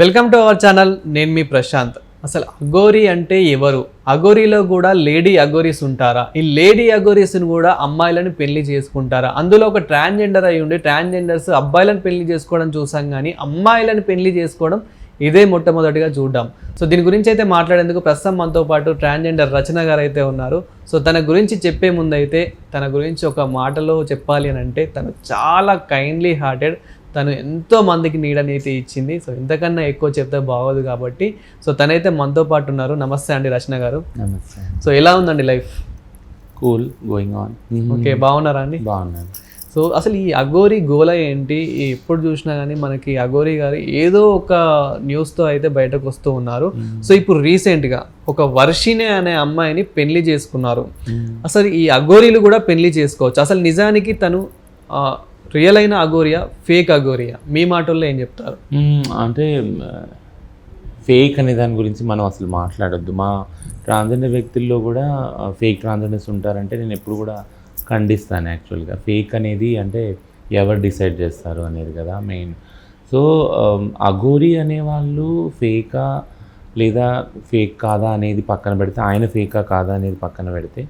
Welcome to our channel. నేను మీ ప్రశాంత్. అసలు అగోరి అంటే ఎవరు? అగోరిలో కూడా లేడీ అగోరీస్ ఉంటారా? ఈ లేడీ అగోరీస్ని కూడా అమ్మాయిలను పెళ్ళి చేసుకుంటారా? అందులో ఒక ట్రాన్స్జెండర్ అయి ఉండి ట్రాన్స్జెండర్స్ అబ్బాయిలను పెళ్ళి చేసుకోవడం చూసాం కానీ అమ్మాయిలను పెళ్ళి చేసుకోవడం ఇదే మొట్టమొదటిగా చూడడం. సో దీని గురించి అయితే మాట్లాడేందుకు ప్రస్తుతం మనతో పాటు ట్రాన్స్జెండర్ రచన గారు అయితే ఉన్నారు. సో తన గురించి చెప్పే ముందు అయితే తన గురించి ఒక మాటలో చెప్పాలి అని అంటే తను చాలా కైండ్లీ హార్టెడ్ తను ఎంతో మందికి నీడనైతే ఇచ్చింది. సో ఇంతకన్నా ఎక్కువ చెప్తే బాగోదు కాబట్టి. సో తనైతే మనతో పాటు ఉన్నారు. నమస్తే అండి రచన గారు. నమస్తే. సో ఎలా ఉందండి life? Cool going on. Okay బాగున్నారా అండి? బాగున్నాను. సో అసలు ఈ అఘోరి గోల ఏంటి? ఎప్పుడు చూసినా కానీ మనకి అఘోరి గారు ఏదో ఒక న్యూస్తో అయితే బయటకు వస్తూ ఉన్నారు. సో ఇప్పుడు రీసెంట్గా ఒక వర్షిణి అనే అమ్మాయిని పెళ్ళి చేసుకున్నారు. అసలు ఈ అఘోరీలు కూడా పెళ్ళి చేసుకోవచ్చు. అసలు నిజానికి తను రియల్ అయిన అగోరియా ఫేక్ అఘోరియా? మీ మాటల్లో ఏం చెప్తారు? అంటే ఫేక్ అనే దాని గురించి మనం అసలు మాట్లాడొద్దు. మా ట్రాన్స్జెండర్ వ్యక్తుల్లో కూడా ఫేక్ ట్రాన్స్జెండర్స్ ఉంటారంటే నేను ఎప్పుడు కూడా ఖండిస్తాను యాక్చువల్గా. ఫేక్ అనేది అంటే ఎవరు డిసైడ్ చేస్తారు అనేది కదా మెయిన్. సో అఘోరి అనేవాళ్ళు ఫేకా లేదా ఫేక్ కాదా అనేది పక్కన పెడితే ఆయన ఫేకా కాదా అనేది పక్కన పెడితే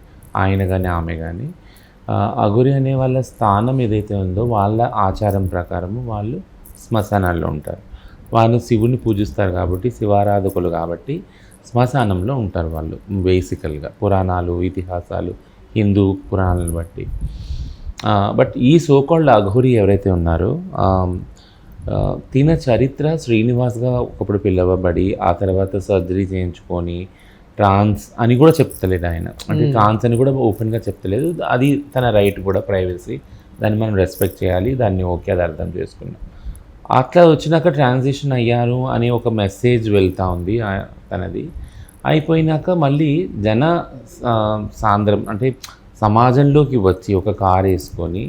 ఆయన కానీ ఆమె కానీ అగురి అనే వాళ్ళ స్థానం ఏదైతే ఉందో వాళ్ళ ఆచారం ప్రకారము వాళ్ళు శ్మశానాల్లో ఉంటారు. వాళ్ళు శివుని పూజిస్తారు కాబట్టి శివారాధకులు కాబట్టి శ్మశానంలో ఉంటారు వాళ్ళు బేసికల్గా పురాణాలు ఇతిహాసాలు హిందూ పురాణాలను బట్టి. బట్ ఈ సోకాల్డ్ అఘోరి ఎవరైతే ఉన్నారో తిన చరిత్ర శ్రీనివాస్గా ఒకప్పుడు పిలవబడి ఆ తర్వాత సర్జరీ చేయించుకొని ట్రాన్స్ అని కూడా చెప్తలేడు ఆయన. అంటే ట్రాన్స్ అని కూడా ఓపెన్గా చెప్తలేదు. అది తన రైట్ కూడా ప్రైవసీ దాన్ని మనం రెస్పెక్ట్ చేయాలి. దాన్ని ఓకే అది అర్థం చేసుకున్నాం. అట్లా వచ్చినాక ట్రాన్సిషన్ అయ్యారు అనే ఒక మెసేజ్ వెళ్తూ ఉంది తనది. అయిపోయినాక మళ్ళీ జన సాంద్రం అంటే సమాజంలోకి వచ్చి ఒక కారు వేసుకొని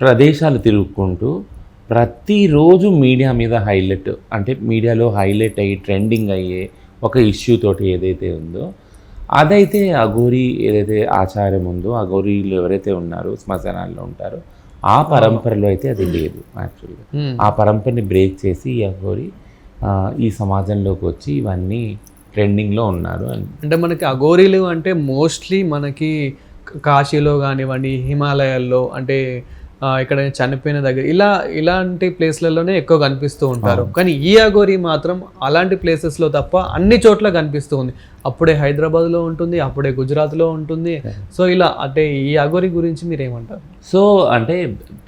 ప్రదేశాలు తిరుగుకుంటూ ప్రతిరోజు మీడియా మీద హైలైట్ అంటే మీడియాలో హైలైట్ అయ్యి ట్రెండింగ్ అయ్యే ఒక ఇష్యూ తోటి ఏదైతే ఉందో అదైతే అఘోరి ఏదైతే ఆచారం ఉందో అఘోరీలు ఎవరైతే ఉన్నారో శ్మశానాల్లో ఉంటారో ఆ పరంపరలో అయితే అది లేదు యాక్చువల్గా. ఆ పరంపరని బ్రేక్ చేసి ఈ అఘోరి ఈ సమాజంలోకి వచ్చి ఇవన్నీ ట్రెండింగ్లో ఉన్నారు అని. అంటే మనకి అఘోరీలు అంటే మోస్ట్లీ మనకి కాశీలో కానివ్వండి హిమాలయాల్లో అంటే ఇక్కడ చనిపోయిన దగ్గర ఇలా ఇలాంటి ప్లేస్లలోనే ఎక్కువ కనిపిస్తూ ఉంటారు. కానీ ఈ అఘోరి మాత్రం అలాంటి ప్లేసెస్లో తప్ప అన్ని చోట్ల కనిపిస్తూ ఉంది. అప్పుడే హైదరాబాద్లో ఉంటుంది అప్పుడే గుజరాత్లో ఉంటుంది. సో ఇలా అంటే ఈ అఘోరి గురించి మీరు ఏమంటారు సో అంటే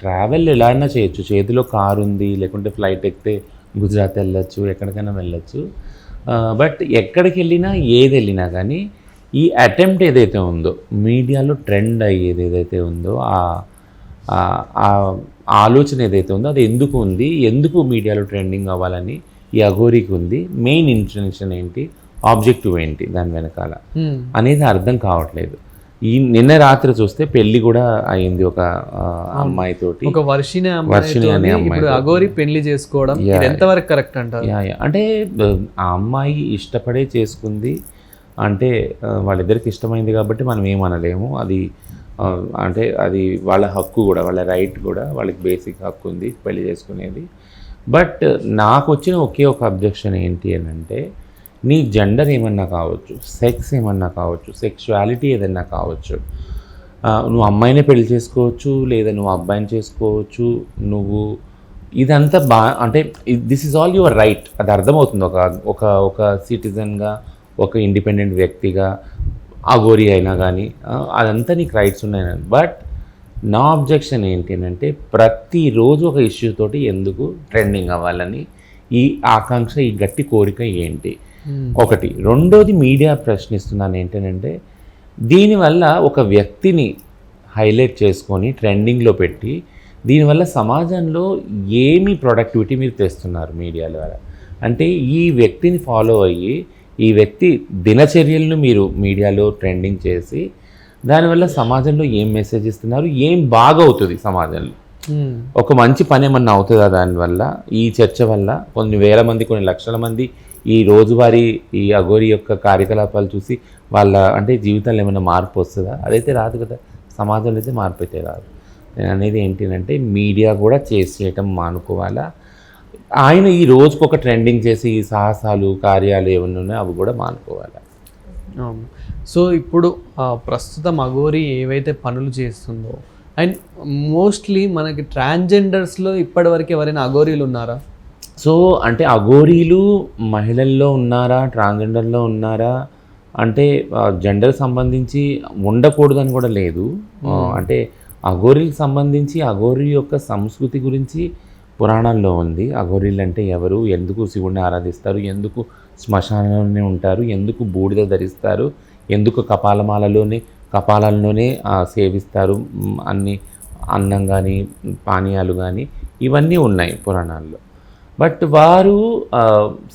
ట్రావెల్ ఎలా అయినా చేయొచ్చు. చేతిలో కారు ఉంది లేకుంటే ఫ్లైట్ ఎక్కితే గుజరాత్ వెళ్ళొచ్చు ఎక్కడికైనా వెళ్ళొచ్చు. బట్ ఎక్కడికి వెళ్ళినా ఏది వెళ్ళినా కానీ ఈ అటెంప్ట్ ఏదైతే ఉందో మీడియాలో ట్రెండ్ అయ్యేది ఏదైతే ఉందో ఆ ఆలోచన ఏదైతే ఉందో అది ఎందుకు ఉంది? ఎందుకు మీడియాలో ట్రెండింగ్ అవ్వాలని ఈ అఘోరికి ఉంది? మెయిన్ ఇంటెన్షన్ ఏంటి? ఆబ్జెక్టివ్ ఏంటి దాని వెనకాల. అనేది అర్థం కావట్లేదు. ఈ నిన్న రాత్రి చూస్తే పెళ్ళి కూడా అయింది ఒక ఆ, అమ్మాయితోటి. ఒక వర్షిని వర్షిణి అనే అమ్మాయి అఘోరి పెళ్ళి చేసుకోవడం ఎంతవరకు కరెక్ట్ అంటారు. అంటే ఆ, అమ్మాయి ఇష్టపడే చేసుకుంది అంటే వాళ్ళిద్దరికి ఇష్టమైంది కాబట్టి మనం ఏమనలేము. అది అంటే అది వాళ్ళ హక్కు కూడా వాళ్ళ రైట్ కూడా వాళ్ళకి బేసిక్ హక్కు ఉంది పెళ్ళి చేసుకునేది. బట్ నాకు వచ్చిన ఒకే ఒక అబ్జెక్షన్ ఏంటి అని అంటే నీ జెండర్ ఏమన్నా కావచ్చు సెక్స్ ఏమన్నా కావచ్చు సెక్షువాలిటీ ఏదన్నా కావచ్చు నువ్వు అమ్మాయినే పెళ్ళి చేసుకోవచ్చు లేదా నువ్వు అబ్బాయిని చేసుకోవచ్చు నువ్వు ఇదంతా బా అంటే this is all your right అది అర్థమవుతుంది. ఒక ఒక ఒక సిటిజన్గా ఒక ఇండిపెండెంట్ వ్యక్తిగా అఘోరి అయినా కానీ అదంతా నీకు రైట్స్ ఉన్నాయి బట్ నా అబ్జెక్షన్ ఏంటి అని అంటే ప్రతిరోజు ఒక ఇష్యూ తోటి ఎందుకు ట్రెండింగ్ అవ్వాలని ఈ ఆకాంక్ష ఈ గట్టి కోరిక ఏంటి? Hmm. ఒకటి. రెండోది మీడియా ప్రశ్నిస్తున్నాను ఏంటంటే దీనివల్ల ఒక వ్యక్తిని హైలైట్ చేసుకొని ట్రెండింగ్లో పెట్టి దీనివల్ల సమాజంలో ఏమి ప్రొడక్టివిటీ మీరు తెస్తున్నారు మీడియా ద్వారా? అంటే ఈ వ్యక్తిని ఫాలో అయ్యి ఈ వ్యక్తి దినచర్యలను మీరు మీడియాలో ట్రెండింగ్ చేసి దానివల్ల సమాజంలో ఏం మెసేజ్ ఇస్తున్నారు ఏం బాగవుతుంది సమాజంలో. ఒక మంచి పని ఏమన్నా అవుతుందా దానివల్ల ఈ చర్చ వల్ల కొన్ని వేల మంది కొన్ని లక్షల మంది ఈ రోజువారీ ఈ అఘోరి యొక్క కార్యకలాపాలు చూసి వాళ్ళ అంటే జీవితంలో ఏమైనా మార్పు వస్తుందా? అదైతే రాదు కదా. సమాజంలో అయితే మార్పు అయితే రాదు. నేను అనేది ఏంటి అంటే మీడియా కూడా చేసేయటం మానుకోవాలా? ఆయన ఈ రోజుకు ఒక ట్రెండింగ్ చేసి ఈ సాహసాలు కార్యాలు ఏమన్నా ఉన్నాయో అవి కూడా మానుకోవాలి. సో ఇప్పుడు ప్రస్తుతం అఘోరి ఏవైతే పనులు చేస్తుందో అండ్ మోస్ట్లీ మనకి ట్రాన్స్జెండర్స్లో ఇప్పటివరకు ఎవరైనా అఘోరీలు ఉన్నారా? సో అంటే అఘోరీలు మహిళల్లో ఉన్నారా? ట్రాన్స్జెండర్లో ఉన్నారా? అంటే జెండర్ సంబంధించి ఉండకూడదని కూడా లేదు. అంటే అఘోరీలకు సంబంధించి అఘోరి యొక్క సంస్కృతి గురించి పురాణాల్లో ఉంది. అఘోరీలు అంటే ఎవరు? ఎందుకు శివుణ్ణి ఆరాధిస్తారు? ఎందుకు శ్మశానంలోనే ఉంటారు? ఎందుకు బూడిద ధరిస్తారు? ఎందుకు కపాలమాలలోనే కపాలాల్లోనే ఆ, సేవిస్తారు? అన్ని అన్నం కానీ పానీయాలు కానీ ఇవన్నీ ఉన్నాయి పురాణాల్లో. బట్ వారు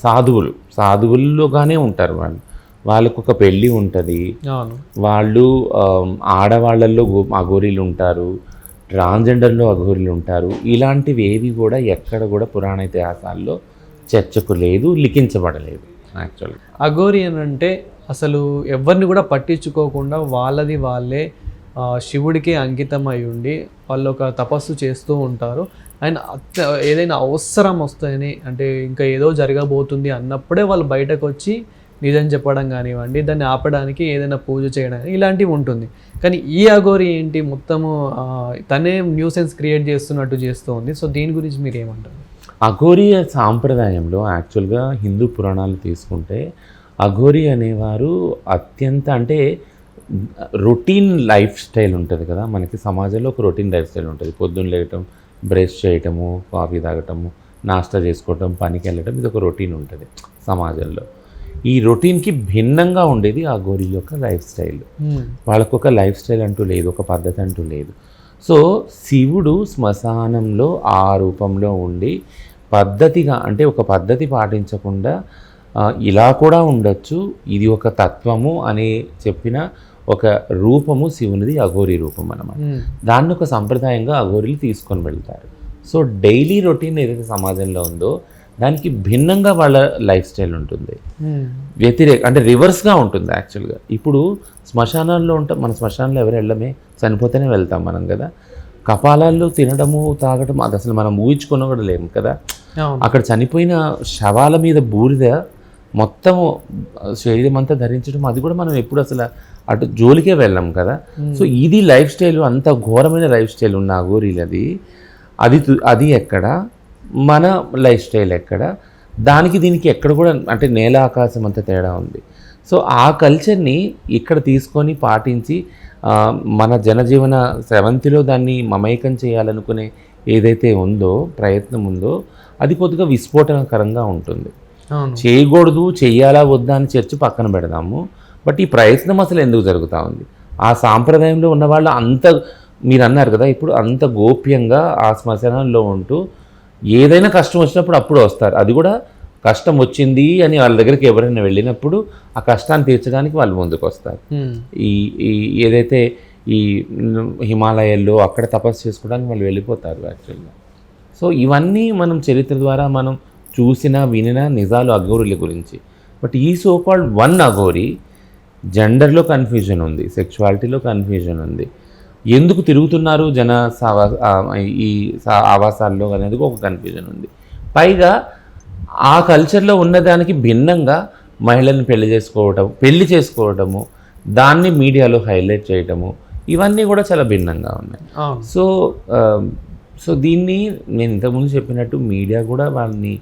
సాధువులు సాధువుల్లోగానే ఉంటారు వాళ్ళు. వాళ్ళకు ఒక పెళ్ళి ఉంటుంది. వాళ్ళు ఆడవాళ్ళల్లో అఘోరీలు ఉంటారు. ట్రాన్స్జెండర్లో అఘోరులు ఉంటారు. ఇలాంటివి ఏవి కూడా ఎక్కడ కూడా పురాణ ఇతిహాసాల్లో చర్చకు లేదు లిఖించబడలేదు యాక్చువల్గా అఘోరి అని అంటే అసలు ఎవరిని కూడా పట్టించుకోకుండా వాళ్ళది వాళ్ళే శివుడికి అంకితం అయి ఉండి వాళ్ళు ఒక తపస్సు చేస్తూ ఉంటారు. అండ్ ఏదైనా అవసరం వస్తాయని అంటే ఇంకా ఏదో జరగబోతుంది అన్నప్పుడే వాళ్ళు బయటకు వచ్చి నిజం చెప్పడం కానివ్వండి దాన్ని ఆపడానికి ఏదైనా పూజ చేయడం ఇలాంటివి ఉంటుంది. కానీ ఈ అఘోరి ఏంటి? మొత్తము తనే న్యూసెన్స్ క్రియేట్ చేస్తున్నట్టు చేస్తూ ఉంది. సో దీని గురించి మీరు ఏమంటారు అఘోరి సాంప్రదాయంలో యాక్చువల్గా హిందూ పురాణాలు తీసుకుంటే అఘోరి అనేవారు అత్యంత అంటే రొటీన్ లైఫ్ స్టైల్ ఉంటుంది కదా. మనకి సమాజంలో ఒక రొటీన్ లైఫ్ స్టైల్ ఉంటుంది. పొద్దున్న లేయటం బ్రష్ చేయటము కాఫీ తాగటము నాస్తా చేసుకోవటం పనికి వెళ్ళటం ఇది ఒక రొటీన్ ఉంటుంది సమాజంలో. ఈ రొటీన్కి భిన్నంగా ఉండేది ఆ గోరి యొక్క లైఫ్ స్టైల్. వాళ్ళకు ఒక లైఫ్ స్టైల్ అంటూ లేదు ఒక పద్ధతి అంటూ లేదు. సో శివుడు శ్మశానంలో ఆ రూపంలో ఉండి పద్ధతిగా అంటే ఒక పద్ధతి పాటించకుండా ఇలా కూడా ఉండొచ్చు ఇది ఒక తత్వము అని చెప్పిన ఒక రూపము శివునిది అఘోరి రూపం అన్నమాట. దాన్ని ఒక సంప్రదాయంగా అఘోరీలు తీసుకొని వెళ్తారు. సో డైలీ రొటీన్ ఏదైతే సమాజంలో ఉందో దానికి భిన్నంగా వాళ్ళ లైఫ్ స్టైల్ ఉంటుంది. వ్యతిరేక అంటే రివర్స్గా ఉంటుంది యాక్చువల్గా. ఇప్పుడు శ్మశానాల్లో ఉంటాం మన శ్మశానంలో ఎవరు వెళ్ళమే చనిపోతేనే వెళ్తాం మనం కదా. కపాలాల్లో తినడము తాగడం అది అసలు మనం ఊహించుకున్న కూడా లేము కదా. అక్కడ చనిపోయిన శవాల మీద బూడిద మొత్తము శరీరం అంతా ధరించడం అది కూడా మనం ఎప్పుడు అసలు అటు జోలికే వెళ్ళాం కదా. సో ఇది లైఫ్ స్టైల్ అంత ఘోరమైన లైఫ్ స్టైల్ ఉన్న అఘోరీలది అది అది ఎక్కడ? మన లైఫ్ స్టైల్ ఎక్కడ? దానికి దీనికి ఎక్కడ కూడా అంటే నేల ఆకాశం అంత తేడా ఉంది. సో ఆ కల్చర్ని ఇక్కడ తీసుకొని పాటించి మన జనజీవన స్రవంతిలో దాన్ని మమైకం చేయాలనుకునే ఏదైతే ఉందో ప్రయత్నం ఉందో అది కొద్దిగా విస్ఫోటనకరంగా ఉంటుంది. చేయకూడదు చెయ్యాలా వద్దా అని చర్చ పక్కన పెడదాము. బట్ ఈ ప్రయత్నం అసలు ఎందుకు జరుగుతూ ఉంది? ఆ సాంప్రదాయంలో ఉన్న వాళ్ళు అంత మీరు అన్నారు కదా ఇప్పుడు అంత గోప్యంగా ఆ శ్మశానంలో ఉంటూ ఏదైనా కష్టం వచ్చినప్పుడు అప్పుడు వస్తారు. అది కూడా కష్టం వచ్చింది అని వాళ్ళ దగ్గరికి ఎవరైనా వెళ్ళినప్పుడు ఆ కష్టాన్ని తీర్చడానికి వాళ్ళు ముందుకు వస్తారు. ఈ ఈ ఏదైతే ఈ హిమాలయాల్లో అక్కడ తపస్సు చేసుకోవడానికి వాళ్ళు వెళ్ళిపోతారు యాక్చువల్గా. సో ఇవన్నీ మనం చరిత్ర ద్వారా మనం చూసిన వినిన నిజాలు అఘోరుల గురించి. బట్ ఈ సో కాల్డ్ వన్ అఘోరి జెండర్లో కన్ఫ్యూజన్ ఉంది సెక్షువాలిటీలో కన్ఫ్యూజన్ ఉంది. ఎందుకు తిరుగుతున్నారు జన ఈ ఆవాసాల్లో అనేది ఒక కన్ఫ్యూజన్ ఉంది. పైగా ఆ కల్చర్లో ఉన్నదానికి భిన్నంగా మహిళల్ని పెళ్ళి చేసుకోవటం పెళ్ళి చేసుకోవటము దాన్ని మీడియాలో హైలైట్ చేయటము ఇవన్నీ కూడా చాలా భిన్నంగా ఉన్నాయి. సో సో దీన్ని నేను ఇంతకుముందు చెప్పినట్టు మీడియా కూడా వాళ్ళని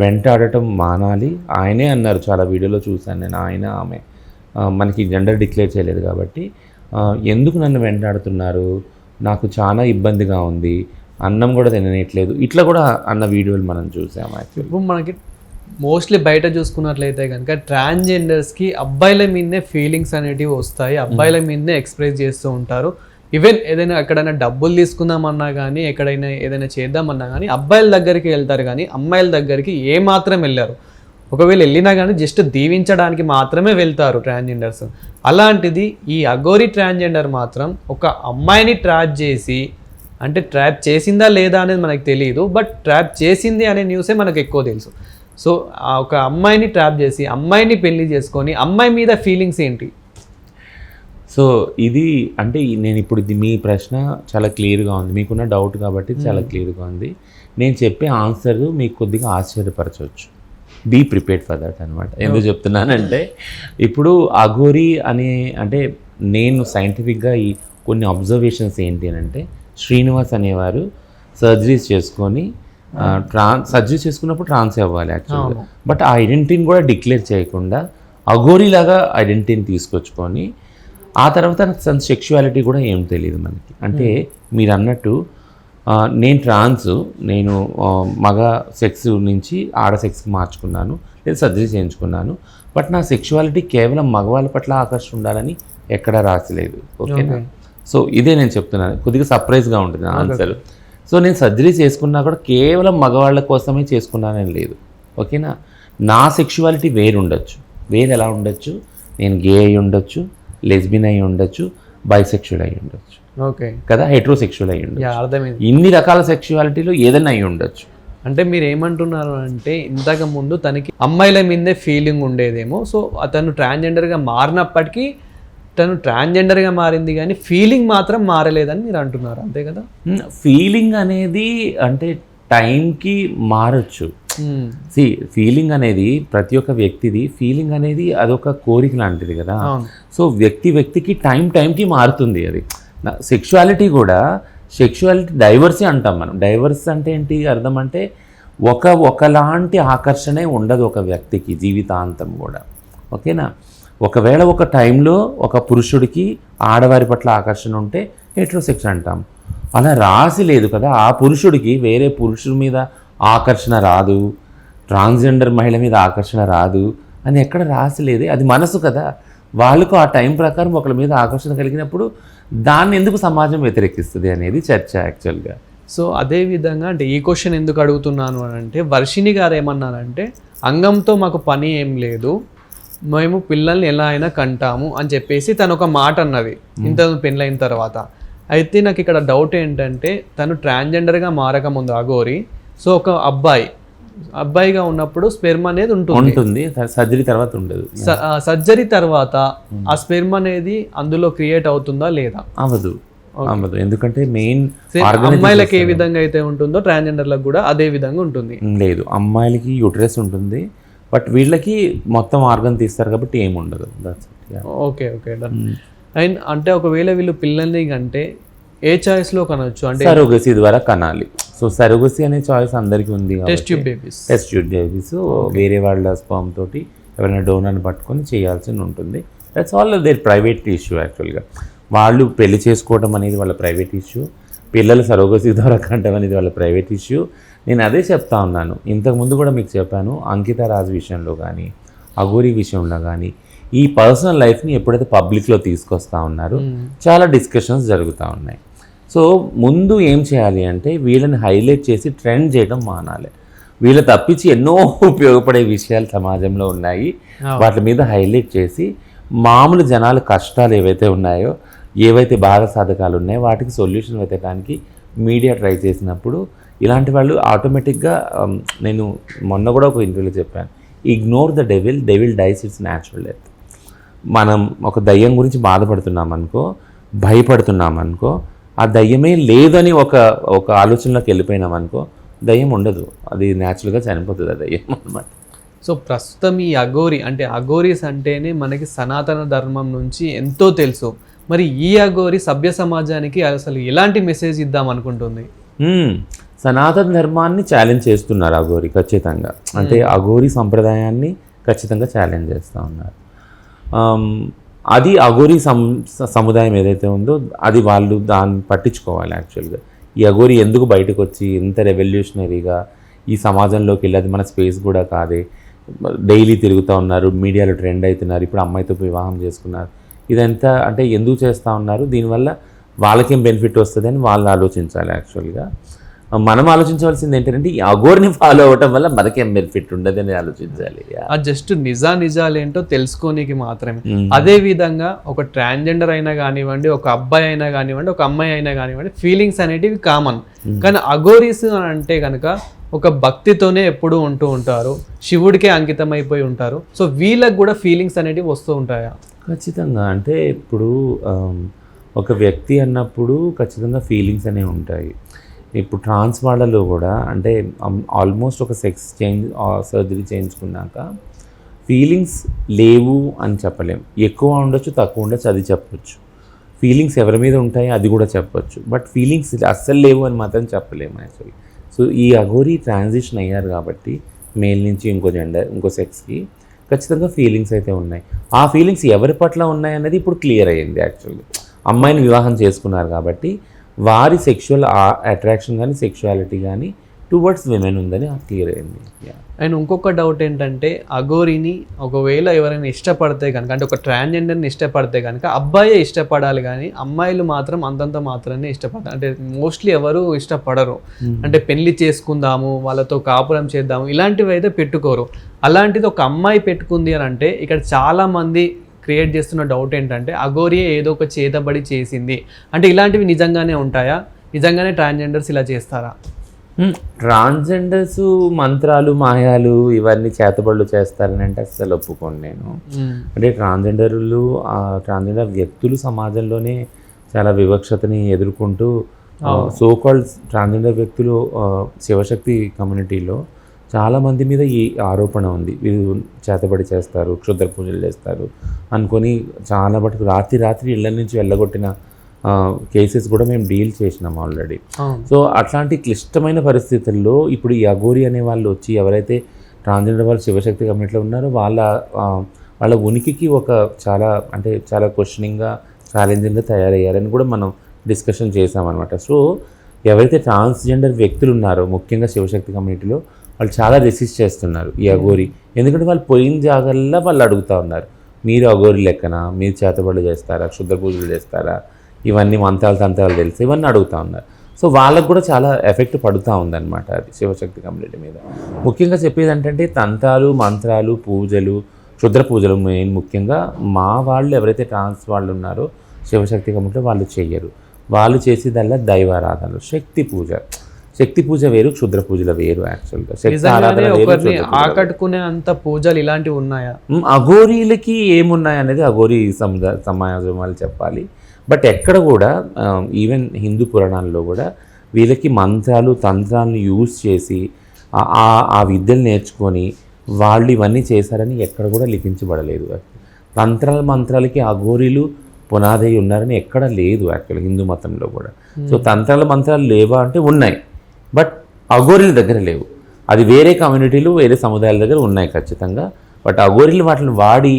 వెంటాడటం మానాలి. ఆయనే అన్నారు చాలా వీడియోలో చూశాను నేను ఆయన ఆమె మనకి జెండర్ డిక్లేర్ చేయలేదు కాబట్టి. ఎందుకు నన్ను వెంటాడుతున్నారు? నాకు చాలా ఇబ్బందిగా ఉంది. అన్నం కూడా తిననట్లేదు ఇట్లా కూడా అన్న వీడియోలు మనం చూసాం యాక్చువల్లీ ఇప్పుడు మనకి మోస్ట్లీ బయట చూసుకున్నట్లయితే కనుక ట్రాన్స్జెండర్స్కి అబ్బాయిల మీదనే ఫీలింగ్స్ అనేటివి వస్తాయి. అబ్బాయిల మీదనే ఎక్స్ప్రెస్ చేస్తూ ఉంటారు. ఈవెన్ ఏదైనా ఎక్కడైనా డబ్బులు తీసుకుందామన్నా కానీ ఎక్కడైనా ఏదైనా చేద్దామన్నా కానీ అబ్బాయిల దగ్గరికి వెళ్తారు కానీ అమ్మాయిల దగ్గరికి ఏ మాత్రం వెళ్ళారు. ఒకవేళ వెళ్ళినా కానీ జస్ట్ దీవించడానికి మాత్రమే వెళ్తారు ట్రాన్స్జెండర్స్ అలాంటిది ఈ అగోరి ట్రాన్స్జెండర్ మాత్రం ఒక అమ్మాయిని ట్రాప్ చేసి అంటే ట్రాప్ చేసిందా లేదా అనేది మనకు తెలియదు బట్ ట్రాప్ చేసింది అనే న్యూసే మనకు ఎక్కువ తెలుసు. సో ఒక అమ్మాయిని ట్రాప్ చేసి అమ్మాయిని పెళ్ళి చేసుకొని అమ్మాయి మీద ఫీలింగ్స్ ఏంటి? సో ఇది అంటే నేను ఇప్పుడు ఇది మీ ప్రశ్న చాలా క్లియర్గా ఉంది. మీకున్న డౌట్ కాబట్టి చాలా క్లియర్గా ఉంది. నేను చెప్పే ఆన్సర్ మీకు కొద్దిగా ఆశ్చర్యపరచవచ్చు. బీ ప్రిపేర్డ్ ఫర్ దట్ అనమాట ఎందుకు చెప్తున్నానంటే ఇప్పుడు అఘోరి అనే అంటే నేను సైంటిఫిక్గా ఈ కొన్ని అబ్జర్వేషన్స్ ఏంటి అని అంటే శ్రీనివాస్ అనేవారు సర్జరీస్ చేసుకొని ట్రాన్స్ సర్జరీ చేసుకున్నప్పుడు ట్రాన్స్ అవ్వాలి యాక్చువల్గా బట్ ఆ ఐడెంటిటీని కూడా డిక్లేర్ చేయకుండా అఘోరీలాగా ఐడెంటిటీని తీసుకొచ్చుకొని ఆ తర్వాత తన సెక్షువాలిటీ కూడా ఏం తెలియదు మనకి. అంటే మీరు అన్నట్టు నేను ట్రాన్స్ నేను మగ సెక్స్ నుంచి ఆడ సెక్స్కి మార్చుకున్నాను లేదా సర్జరీ చేయించుకున్నాను. బట్ నా సెక్షువాలిటీ కేవలం మగవాళ్ళ పట్ల ఆకర్షణ ఉండాలని ఎక్కడా రాసలేదు. ఓకేనా? సో ఇదే నేను చెప్తున్నాను. కొద్దిగా సర్ప్రైజ్గా ఉంటుంది ఆన్సర్ సో నేను సర్జరీ చేసుకున్నా కూడా కేవలం మగవాళ్ళ కోసమే చేసుకున్నానని లేదు. ఓకేనా? నా సెక్షువాలిటీ వేరు ఉండొచ్చు వేరు ఎలా ఉండొచ్చు? నేను గే అయి ఉండొచ్చు లెస్బిన్ అయి ఉండొచ్చు బైసెక్షువల్ అయి ఉండొచ్చు. ఓకే. కదా? హెట్రోసెక్షువల్ అయి ఉండొచ్చు. అర్థమైంది. ఇన్ని రకాల సెక్షువాలిటీలో ఏదైనా అయి ఉండొచ్చు. అంటే మీరు ఏమంటున్నారు అంటే ఇంతకు ముందు తనకి అమ్మాయిల మీదే ఫీలింగ్ ఉండేదేమో. సో అతను ట్రాన్స్జెండర్గా మారినప్పటికీ తను ట్రాన్స్జెండర్గా మారింది కానీ ఫీలింగ్ మాత్రం మారలేదని మీరు అంటున్నారు. అంతే కదా? ఫీలింగ్ అనేది అంటే టైంకి మారచ్చు. సి ఫీలింగ్ అనేది ప్రతి ఒక్క వ్యక్తిది ఫీలింగ్ అనేది అదొక కోరిక లాంటిది కదా. సో వ్యక్తి వ్యక్తికి టైం టైంకి మారుతుంది అది. సెక్షువాలిటీ కూడా సెక్షువాలిటీ డైవర్సీ అంటాం మనం. డైవర్స్ అంటే ఏంటి? అర్థం అంటే ఒక ఒకలాంటి ఆకర్షణే ఉండదు ఒక వ్యక్తికి జీవితాంతం కూడా. ఓకేనా? ఒకవేళ ఒక టైంలో ఒక పురుషుడికి ఆడవారి పట్ల ఆకర్షణ ఉంటే హెట్రోసెక్స్ అంటాం. అలా రాసి లేదు కదా. ఆ పురుషుడికి వేరే పురుషుడి మీద ఆకర్షణ రాదు. ట్రాన్స్జెండర్ మహిళ మీద ఆకర్షణ రాదు అని ఎక్కడ రాసి లేదే అది మనసు కదా. వాళ్ళకు ఆ టైం ప్రకారం ఒకరి మీద ఆకర్షణ కలిగినప్పుడు దాన్ని ఎందుకు సమాజం వ్యతిరేకిస్తుంది అనేది చర్చ యాక్చువల్గా. సో అదే విధంగా అంటే ఈ క్వశ్చన్ ఎందుకు అడుగుతున్నాను అని అంటే వర్షిణి గారు ఏమన్నారంటే అంగంతో మాకు పని ఏం లేదు మేము పిల్లల్ని ఎలా అయినా కంటాము అని చెప్పేసి తను ఒక మాట అన్నది ఇంత పెళ్ళైన తర్వాత. అయితే నాకు ఇక్కడ డౌట్ ఏంటంటే తను ట్రాన్స్జెండర్గా మారక ముందు అగోరి సో ఒక అబ్బాయి అబ్బాయిగా ఉన్నప్పుడు స్పెర్మ్ అనేది ఉంటుంది. ఉంటుంది. సర్జరీ తర్వాత ఉండదు. సర్జరీ తర్వాత ఆ స్పెర్మ్ అనేది అందులో క్రియేట్ అవుతుందా లేదా? అవ్వదు. అవ్వదు. ఎందుకంటే మెయిన్ అమ్మాయిలకు ఏ విధంగా అయితే ఉంటుందో ట్రాన్స్జెండర్లకు కూడా అదే విధంగా ఉంటుంది. లేదు. అమ్మాయిలకి యూట్రస్ ఉంటుంది. బట్ వీళ్ళకి మొత్తం ఆర్గన్ తీస్తారు కాబట్టి ఏమి ఉండదు. ఓకే ఓకే అండ్ అంటే ఒకవేళ వీళ్ళు పిల్లల్ని కంటే ఏ చాయిస్లో కనొచ్చు? అంటే సరోగసీ ద్వారా కనాలి. సో సరోగసీ అనే చాయిస్ అందరికీ ఉంది test tube babies test tube babies వేరే వాళ్ళ స్పర్మ్ తోటి ఎవరైనా డోనర్ని పట్టుకొని చేయాల్సి ఉంటుంది. That's all their private issue యాక్చువల్గా వాళ్ళు పెళ్ళి చేసుకోవడం అనేది వాళ్ళ ప్రైవేట్ ఇష్యూ పిల్లలు సరోగసి ద్వారా కంటం అనేది వాళ్ళ ప్రైవేట్ ఇష్యూ నేను అదే చెప్తా ఉన్నాను. ఇంతకుముందు కూడా మీకు చెప్పాను అంకిత రాజ్ విషయంలో కానీ అగోరి విషయంలో కానీ ఈ పర్సనల్ లైఫ్ని ఎప్పుడైతే పబ్లిక్లో తీసుకొస్తా ఉన్నారో చాలా డిస్కషన్స్ జరుగుతూ ఉన్నాయి. సో ముందు ఏం చేయాలి అంటే వీళ్ళని హైలైట్ చేసి ట్రెండ్ చేయడం మానాలి. వీళ్ళ తప్పించి ఎన్నో ఉపయోగపడే విషయాలు సమాజంలో ఉన్నాయి. వాటి మీద హైలైట్ చేసి మామూలు జనాల కష్టాలు ఏవైతే ఉన్నాయో ఏవైతే బాధ సాధకాలు ఉన్నాయో వాటికి సొల్యూషన్ వెతకడానికి మీడియా ట్రై చేసినప్పుడు ఇలాంటి వాళ్ళు ఆటోమేటిక్గా నేను మొన్న కూడా ఒక ఇంటర్వ్యూలో చెప్పాను. Ignore the devil devil dies it's natural death. మనం ఒక దయ్యం గురించి బాధపడుతున్నాం అనుకో భయపడుతున్నాం అనుకో ఆ దయ్యమే లేదని ఒక ఒక ఆలోచనలోకి వెళ్ళిపోయినాం అనుకో దయ్యం ఉండదు. అది న్యాచురల్గా చనిపోతుంది ఆ దయ్యం అనమాట. సో ప్రస్తుతం ఈ అగోరి అంటే అగోరీస్ అంటేనే మనకి సనాతన ధర్మం నుంచి ఎంతో తెలుసు. మరి ఈ అగోరి సభ్య సమాజానికి అసలు ఎలాంటి మెసేజ్ ఇద్దాం అనుకుంటుంది. సనాతన ధర్మాన్ని ఛాలెంజ్ చేస్తున్నారు అఘోరి ఖచ్చితంగా. అంటే అఘోరి సంప్రదాయాన్ని ఖచ్చితంగా ఛాలెంజ్ చేస్తూ ఉన్నారు. అది అఘోరీ సం సముదాయం ఏదైతే ఉందో అది వాళ్ళు దాన్ని పట్టించుకోవాలి యాక్చువల్గా. ఈ అఘోరీ ఎందుకు బయటకు వచ్చి ఎంత రెవల్యూషనరీగా ఈ సమాజంలోకి వెళ్ళి అది మన స్పేస్ కూడా కాదే. డైలీ తిరుగుతూ ఉన్నారు మీడియాలో ట్రెండ్ అవుతున్నారు ఇప్పుడు అమ్మాయితో వివాహం చేసుకున్నారు. ఇదంతా అంటే ఎందుకు చేస్తూ ఉన్నారు? దీనివల్ల వాళ్ళకేం బెనిఫిట్ వస్తుంది అని వాళ్ళు ఆలోచించాలి యాక్చువల్గా. మనం ఆలోచించవలసింది ఏంటంటే ఈ అగోర్ని ఫాలో అవ్వటం వల్ల మనకేం బెనిఫిట్ ఉండదని ఆలోచించాలి ఆ జస్ట్ నిజా నిజాలేంటో తెలుసుకోనికి మాత్రమే. అదే విధంగా ఒక ట్రాన్స్జెండర్ అయినా కానివ్వండి ఒక అబ్బాయి అయినా కానివ్వండి ఒక అమ్మాయి అయినా కానివ్వండి ఫీలింగ్స్ అనేటివి కామన్ కానీ అగోరీస్ అని అంటే కనుక ఒక భక్తితోనే ఎప్పుడూ ఉంటూ ఉంటారు శివుడికే అంకితం అయిపోయి ఉంటారు. సో వీళ్ళకి కూడా ఫీలింగ్స్ అనేటివి వస్తూ ఉంటాయా? ఖచ్చితంగా. అంటే ఇప్పుడు ఒక వ్యక్తి అన్నప్పుడు ఖచ్చితంగా ఫీలింగ్స్ అనేవి ఉంటాయి. ఇప్పుడు ట్రాన్స్ వాళ్ళలో కూడా అంటే ఆల్మోస్ట్ ఒక సెక్స్ చేంజ్ సర్జరీ చేయించుకున్నాక ఫీలింగ్స్ లేవు అని చెప్పలేం. ఎక్కువ ఉండొచ్చు తక్కువ ఉండొచ్చు అది చెప్పొచ్చు. ఫీలింగ్స్ ఎవరి మీద ఉంటాయి అది కూడా చెప్పొచ్చు. బట్ ఫీలింగ్స్ అస్సలు లేవు అని మాత్రం చెప్పలేము యాక్చువల్లీ సో ఈ అఘోరీ ట్రాన్సిషన్ అయ్యారు కాబట్టి మేల్ నుంచి ఇంకో జెండర్ ఇంకో సెక్స్కి ఖచ్చితంగా ఫీలింగ్స్ అయితే ఉన్నాయి. ఆ ఫీలింగ్స్ ఎవరి పట్ల ఉన్నాయి అనేది ఇప్పుడు క్లియర్ అయ్యింది యాక్చువల్లీ అమ్మాయిని వివాహం చేసుకున్నారు కాబట్టి వారి సెక్షువల్ అట్రాక్షన్ కానీ సెక్షువాలిటీ కానీ టువర్డ్స్ విమెన్ ఉందని క్లియర్ అయింది. అండ్ ఇంకొక డౌట్ ఏంటంటే అగోరిని ఒకవేళ ఎవరైనా ఇష్టపడితే కనుక అంటే ఒక ట్రాన్స్జెండర్ని ఇష్టపడితే కనుక అబ్బాయే ఇష్టపడాలి కానీ అమ్మాయిలు మాత్రం అంతంత మాత్రమే ఇష్టపడతారు అంటే మోస్ట్లీ ఎవరు ఇష్టపడరు. అంటే పెళ్ళి చేసుకుందాము వాళ్ళతో కాపురం చేద్దాము ఇలాంటివి అయితే పెట్టుకోరు. అలాంటిది ఒక అమ్మాయి పెట్టుకుంది అని అంటే ఇక్కడ చాలా మంది క్రియేట్ చేస్తున్న డౌట్ ఏంటంటే అగోరియే ఏదో ఒక చేతబడి చేసింది. అంటే ఇలాంటివి నిజంగానే ఉంటాయా? నిజంగానే ట్రాన్స్జెండర్స్ ఇలా చేస్తారా? ట్రాన్స్జెండర్స్ మంత్రాలు మాయాలు ఇవన్నీ చేతబడులు చేస్తారని అంటే అస్సలు ఒప్పుకోను నేను. అంటే ట్రాన్స్జెండర్లు ట్రాన్స్జెండర్ వ్యక్తులు సమాజంలోనే చాలా వివక్షతని ఎదుర్కొంటూ సో కాల్డ్ ట్రాన్స్జెండర్ వ్యక్తులు శివశక్తి కమ్యూనిటీలో చాలా మంది మీద ఈ ఆరోపణ ఉంది. వీళ్ళు చేతబడి చేస్తారు క్షుద్ర పూజలు చేస్తారు అనుకొని చాలా మటుకు రాత్రి రాత్రి ఇళ్ళ నుంచి వెళ్ళగొట్టిన కేసెస్ కూడా మేము డీల్ చేసినాం ఆల్రెడీ. సో అట్లాంటి క్లిష్టమైన పరిస్థితుల్లో ఇప్పుడు ఈ అఘోరి అనే వాళ్ళు వచ్చి ఎవరైతే ట్రాన్స్జెండర్ వాళ్ళు శివశక్తి కమిటీలో ఉన్నారో వాళ్ళ వాళ్ళ ఉనికికి ఒక చాలా అంటే చాలా క్వశ్చనింగ్గా ఛాలెంజింగ్గా తయారయ్యారని కూడా మనం డిస్కషన్ చేసామన్నమాట సో ఎవరైతే ట్రాన్స్జెండర్ వ్యక్తులు ఉన్నారో ముఖ్యంగా శివశక్తి కమ్యూనిటీలో వాళ్ళు చాలా రెసిస్ట్ చేస్తున్నారు ఈ అఘోరి. ఎందుకంటే వాళ్ళు పోయిన జాగల్లా వాళ్ళు అడుగుతూ ఉన్నారు మీరు అఘోరి లెక్కన? మీరు చేతబడులు చేస్తారా? క్షుద్ర పూజలు చేస్తారా? ఇవన్నీ మంత్రాలు తంత్రాలు తెలుసు. ఇవన్నీ అడుగుతూ ఉన్నారు. సో వాళ్ళకు కూడా చాలా ఎఫెక్ట్ పడుతూ ఉందన్నమాట అది శివశక్తి కమ్యూనిటీ మీద. ముఖ్యంగా చెప్పేది ఏంటంటే తంత్రాలు మంత్రాలు పూజలు క్షుద్ర పూజలు మెయిన్ ముఖ్యంగా మా వాళ్ళు ఎవరైతే ట్రాన్స్ వాళ్ళు ఉన్నారో శివశక్తి కమ్యూనిటీ వాళ్ళు చెయ్యరు. వాళ్ళు చేసేదల్లా దైవారాధనలు శక్తి పూజ. శక్తి పూజ వేరు క్షుద్ర పూజల వేరు యాక్చువల్గా శక్తి ఆరాధన వేరు. ఆకట్టుకునే అంత పూజలు ఇలాంటివి ఉన్నాయా? అఘోరీలకి ఏమున్నాయి అనేది అఘోరీ సమాజం వాళ్ళు చెప్పాలి. బట్ ఎక్కడ కూడా ఈవెన్ హిందూ పురాణాల్లో కూడా వీళ్ళకి మంత్రాలు తంత్రాలను యూజ్ చేసి ఆ- విద్యలు నేర్చుకొని వాళ్ళు ఇవన్నీ చేశారని ఎక్కడ కూడా లిఖించబడలేదు. తంత్రాల మంత్రాలకి అఘోరీలు పునాది ఉన్నారని ఎక్కడ లేదు యాక్చువల్ హిందూ మతంలో కూడా. సో తంత్రాల మంత్రాలు లేవా అంటే ఉన్నాయి. బట్ అఘోరీల దగ్గర లేవు. అది వేరే కమ్యూనిటీలు వేరే సముదాయాల దగ్గర ఉన్నాయి ఖచ్చితంగా. బట్ అఘోరీలు వాటిని వాడి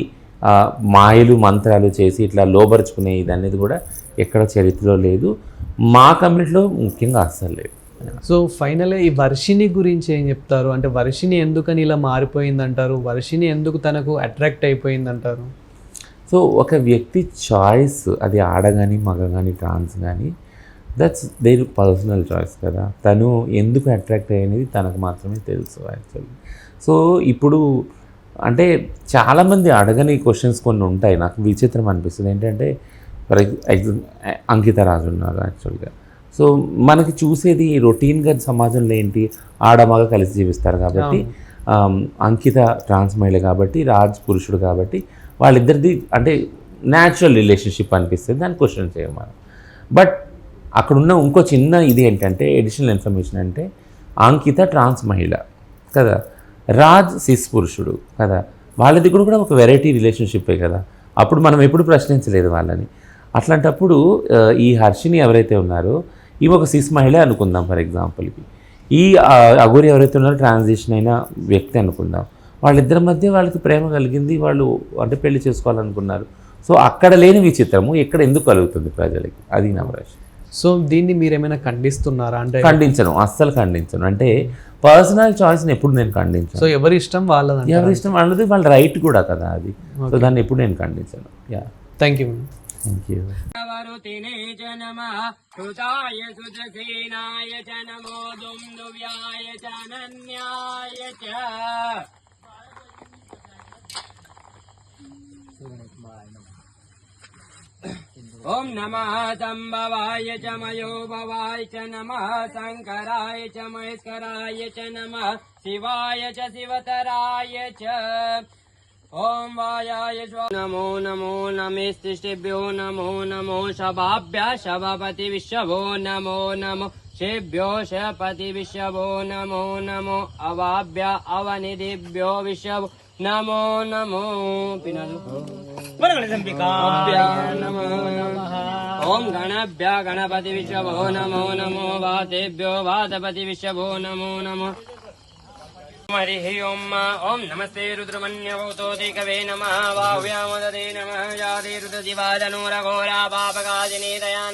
మాయలు మంత్రాలు చేసి ఇట్లా లోబరుచుకునే ఇది అనేది కూడా ఎక్కడ చరిత్రలో లేదు. మా కమ్యూనిటీలో ముఖ్యంగా అస్సలు లేదు సో ఫైనల్ ఈ వర్షిని గురించి ఏం చెప్తారు? అంటే వర్షిని ఎందుకని ఇలా మారిపోయిందంటారు? వర్షిని ఎందుకు తనకు అట్రాక్ట్ అయిపోయిందంటారు? సో ఒక వ్యక్తి చాయిస్ అది ఆడ కానీ మగ కానీ ట్రాన్స్ కానీ దట్స్ దేర్ పర్సనల్ చాయిస్ కదా. తను ఎందుకు అట్రాక్ట్ అయ్యేది తనకు మాత్రమే తెలుసు యాక్చువల్లీ సో ఇప్పుడు అంటే చాలామంది అడగని క్వశ్చన్స్ కొన్ని ఉంటాయి. నాకు విచిత్రం అనిపిస్తుంది. ఏంటంటే ఫర్ ఎగ్జామ్ అంకిత రాజు ఉన్నారు యాక్చువల్గా సో మనకి చూసేది రొటీన్గా సమాజంలో ఏంటి? ఆడ మగ కలిసి జీవిస్తారు కాబట్టి అంకిత ట్రాన్స్ మహిళ కాబట్టి రాజ్ పురుషుడు కాబట్టి వాళ్ళిద్దరిది అంటే న్యాచురల్ రిలేషన్షిప్ అనిపిస్తుంది. దాన్ని క్వశ్చన్ చేయం మనం బట్ అక్కడున్న ఇంకో చిన్న ఇది ఏంటంటే ఎడిషనల్ ఇన్ఫర్మేషన్ అంటే అంకిత ట్రాన్స్ మహిళ కదా? రాజ్ సిస్ పురుషుడు కదా? వాళ్ళ దగ్గర కూడా ఒక వెరైటీ రిలేషన్షిప్పే కదా? అప్పుడు మనం ఎప్పుడు ప్రశ్నించలేదు వాళ్ళని. అట్లాంటప్పుడు ఈ హర్షిని ఎవరైతే ఉన్నారో ఈమె ఒక సిస్ మహిళ అనుకుందాం ఫర్ ఎగ్జాంపుల్కి ఈ అగోరి ఎవరైతే ఉన్నారో ట్రాన్సిషన్ అయిన వ్యక్తి అనుకుందాం. వాళ్ళిద్దరి మధ్య వాళ్ళకి ప్రేమ కలిగింది వాళ్ళు అంటే పెళ్ళి చేసుకోవాలనుకున్నారు. సో అక్కడ లేని విచిత్రము ఇక్కడ ఎందుకు కలుగుతుంది ప్రజలకి? అది నా ప్రశ్న. సో దీన్ని మీరు ఏమైనా ఖండిస్తున్నారా అంటే ఖండించను అస్సలు ఖండించను అంటే పర్సనల్ చాయిస్ని ఎప్పుడు నేను ఖండించను సో ఎవరి ఇష్టం వాళ్ళదండి ఎవరి ఇష్టం వాళ్ళది వాళ్ళ రైట్ కూడా కదా అది సో దాన్ని ఎప్పుడు నేను ఖండించను yeah thank you thank you वरुतिने च नमः कृताय सुजसेनाय च नमो दुन्दुव्याय च नन्याय च ॐ नमः सम्भवाय च मयो भवाय च नमः शङ्कराय च महेश्वराय च नमः शिवाय च शिवतराय च। ॐ वायाय स्व नमो नमो नमेस्तिष्ठिभ्यो नमो नमो शभाभ्यः शभापति विश्वभो नमो नमो शेभ्यो शपति विश्वभो नमो नमो अवाभ्य अवनिधिभ्यो विश्वभो नमो नमो अभ्या नमो नमः ॐ गणभ्य गणपति विश्वभो नमो नमो वातेभ्यो वातपति विश्वभो नमो नमो हरिः ओम् ॐ नमस्ते रुद्रमन्यभूतोति कवे नमः वाव्यामदते नमः जाते रुद्रजिवादनूरघोरा पापकाजिनी दया